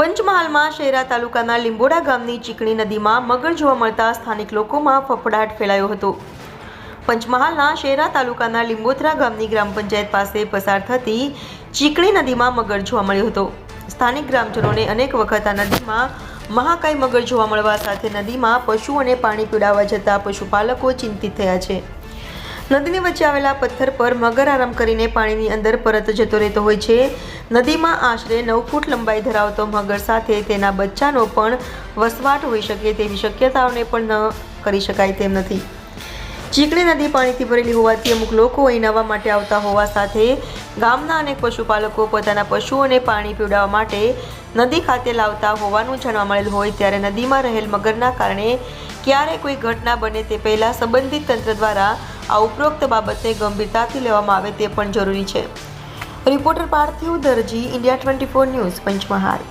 પંચમહાલમાં શેરા તાલુકાના લીંબોડા ગામની ચીકણી નદીમાં મગર જોવા મળતા સ્થાનિક લોકોમાં ફફડાટ ફેલાયો હતો. પંચમહાલના શેરા તાલુકાના લીંબોત્રા ગામની ગ્રામ પંચાયત પાસે પસાર થતી ચીકણી નદીમાં મગર જોવા મળ્યો હતો. સ્થાનિક ગ્રામજનોને અનેક વખત આ નદીમાં મહાકાય મગર જોવા મળવા સાથે નદીમાં પશુ અને પાણી પીડાવા જતા પશુપાલકો ચિંતિત થયા છે. નદીની વચ્ચે આવેલા પથ્થર પર મગર આરામ કરીને પાણીની અંદર પરત જતો રહેતો હોય છે. નદીમાં આશરે નવ ફૂટ લંબાઈ ધરાવતો મગર સાથે તેના બચ્ચાનો પણ વસવાટ હોઈ શકે તેવી શક્યતાઓને પણ ન કરી શકાય તેમ નથી. ચીકણી નદી પાણીથી ભરેલી હોવાથી અમુક લોકો અહીં નવા માટે આવતા હોવા સાથે ગામના અનેક પશુપાલકો પોતાના પશુઓને પાણી પીવડાવવા માટે નદી ખાતે લાવતા હોવાનું જાણવા મળેલ હોય ત્યારે નદીમાં રહેલ મગરના કારણે ક્યારે કોઈ ઘટના બને તે પહેલાં સંબંધિત તંત્ર દ્વારા આ ઉપરોક્ત બાબતને ગંભીરતાથી લેવામાં આવે તે પણ જરૂરી છે. Reporter Parthiv Darji, India twenty four news, Panchmahal.